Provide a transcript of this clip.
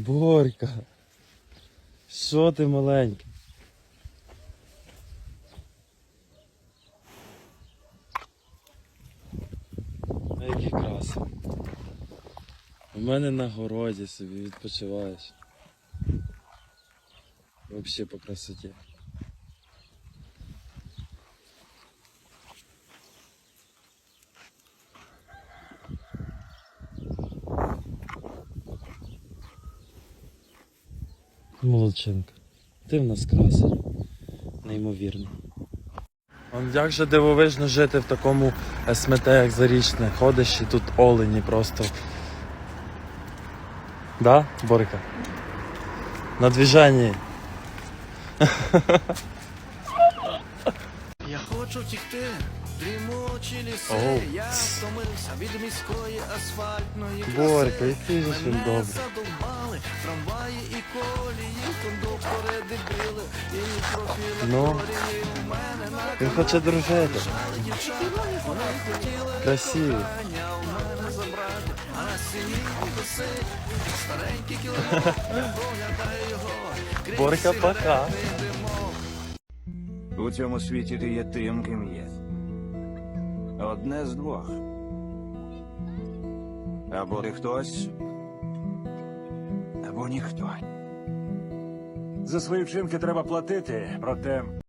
Борька. Що ти маленький? А Який краси. У мене на городі собі відпочиваєш. Взагалі по красоті. Молодчинка. Ти в нас красень. Неймовірно. Он як же дивовижно жити в такому СМТ, як зарічне. Ходиш і тут олені просто. Да, Борика? На движенні. Я хочу втікти, дрімучі ліси, Оу. я втомився від міської асфальтної краси. Борька, який же він добрий. Ну. в мене на Він хоче дружити. Красивий. Борька, пока. У цьому світі ти є тим, ким є. Одне з двох. Або ти хтось, або ніхто. За свої вчинки треба платити, проте